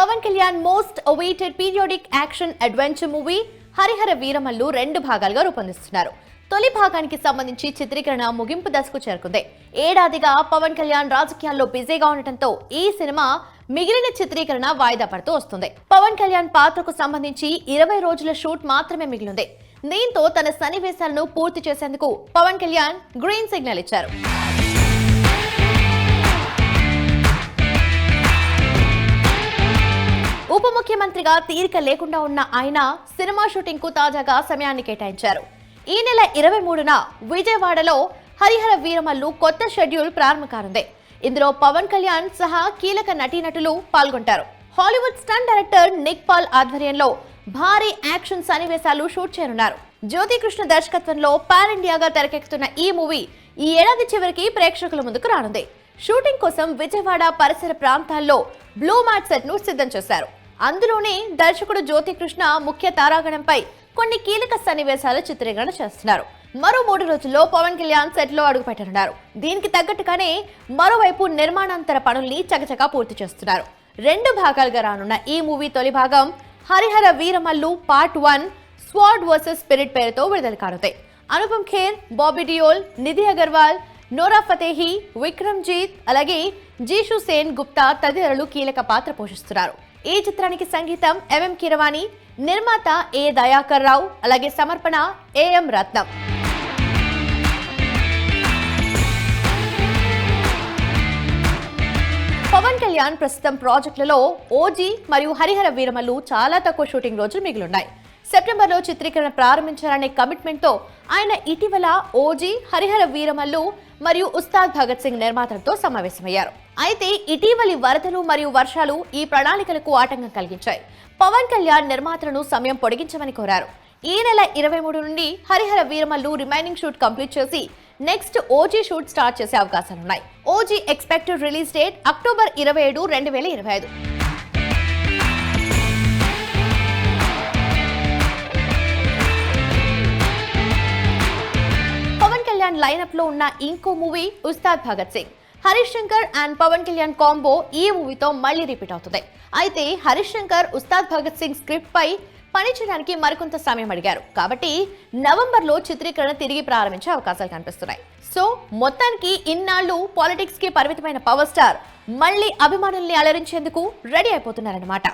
Pawan Kalyan most awaited periodic action adventure movie Harihara Veeramallu రెండు భాగాలుగా రూపొందిస్తున్నారు. తొలి భాగానికి సంబంధించి చిత్రీకరణ ముగింపు దశకు చేరుకుంది. ఏడాదిగా పవన్ కళ్యాణ్ రాజకీయాల్లో బిజీగా ఉండటంతో ఈ సినిమా మిగిలిన చిత్రీకరణ వాయిదా పడుతూ వస్తుంది. పవన్ కళ్యాణ్ పాత్రకు సంబంధించి ఇరవై రోజుల షూట్ మాత్రమే మిగిలింది. దీంతో తన సన్నివేశాలను పూర్తి చేసేందుకు పవన్ కళ్యాణ్ గ్రీన్ సిగ్నల్ ఇచ్చారు. ముఖ్యమంత్రిగా తీరిక లేకుండా ఉన్న ఆయన సినిమా షూటింగ్కు తాజాగా సమయాన్ని కేటాయించారు. ఈ నెల ఇరవై మూడున విజయవాడలో హరిహర వీరమల్లు కొత్త షెడ్యూల్ ప్రారంభం కానుంది ఇందులో పవన్ కళ్యాణ్ సహా కీలక నటీనటులు పాల్గొంటారు. Hollywood stunt director Nick Paul ఆధ్వర్యంలో భారీ యాక్షన్ సన్నివేశాలు షూట్ చేయనున్నారు. జ్యోతికృష్ణ దర్శకత్వంలో పాన్ ఇండియాగా తెరకెక్కుతున్న ఈ మూవీ ఈ ఏడాది చివరికి ప్రేక్షకుల ముందుకు రానుంది. షూటింగ్ కోసం విజయవాడ పరిసర ప్రాంతాల్లో బ్లూ మార్ట్ సెట్ను సిద్ధం చేశారు. అందులోనే దర్శకుడు జ్యోతికృష్ణ ముఖ్య తారాగణంపై కొన్ని కీలక సన్నివేశాలు చిత్రీకరణ చేస్తున్నారు. మరో మూడు రోజుల్లో పవన్ కళ్యాణ్ సెట్లో దీనికి తగ్గట్టుగానే మరోవైపు నిర్మాణాంతర పనుల్ని చకచకా పూర్తి చేస్తున్నారు. రెండు భాగాలుగా రానున్న ఈ మూవీ తొలి భాగం Harihara Veeramallu part one sword versus spirit పేరుతో విడుదల కానుతాయి అనుపమ్ ఖేర్ బాబీ డియోల్ నిధి అగర్వాల్ నోరా ఫతేహి విక్రమ్జీత్ అలాగే జీషు సేన్ గుప్తా తదితరులు కీలక పాత్ర పోషిస్తున్నారు. ఈ చిత్రానికి సంగీతం ఎంఎం కిరవాణి నిర్మాత ఏ దయాకర్ రావు అలాగే సమర్పణ ఏఎం రత్నం. పవన్ కళ్యాణ్ ప్రస్తుతం ప్రాజెక్టులలో ఓజీ మరియు హరిహర వీరమల్లు చాలా తక్కువ షూటింగ్ రోజులు మిగిలిన్నాయి సెప్టెంబర్లో చిత్రీకరణ ప్రారంభించాలనే కమిట్మెంట్తో ఆయన ఇటీవల ఓజీ హరిహర వీరమల్లు మరియు ఉస్తాద్ భగత్ సింగ్ నిర్మాతలతో సమావేశమయ్యారు. అయితే ఇటీవలి వరదలు మరియు వర్షాలు ఈ ప్రణాళికలకు ఆటంకం కలిగించాయి. పవన్ కళ్యాణ్ నిర్మాతలను సమయం పొడిగించమని కోరారు. ఈ నెల ఇరవై మూడు నుండి Harihara Veeramallu remaining shoot complete చేసి నెక్స్ట్ ఓజీ షూట్ స్టార్ట్ చేసే అవకాశాలున్నాయి. OG expected release date October ఇరవై ఏడు రెండు వేల ఇరవై ఐదు. లైనప్లో లో ఉన్న ఇంకో movie Ustaad Bhagat Singh. Harish Shankar and Pawan Kalyan combo ఈ మూవీతో మళ్ళీ రిపీట్ అవుతుంది అయితే హరీష్ శంకర్ ఉస్తాద్ భగత్ సింగ్ స్క్రిప్ట్ పై పనిచేయడానికి మరికొంత సమయం అడిగారు. కాబట్టి నవంబర్లో చిత్రీకరణ తిరిగి ప్రారంభించే అవకాశాలు కనిపిస్తున్నాయి. సో మొత్తానికి ఇన్నాళ్ళు పాలిటిక్స్కి పరిమితమైన పవర్ స్టార్ మళ్ళీ అభిమానుల్ని అలరించేందుకు రెడీ అయిపోతున్నారన్నమాట.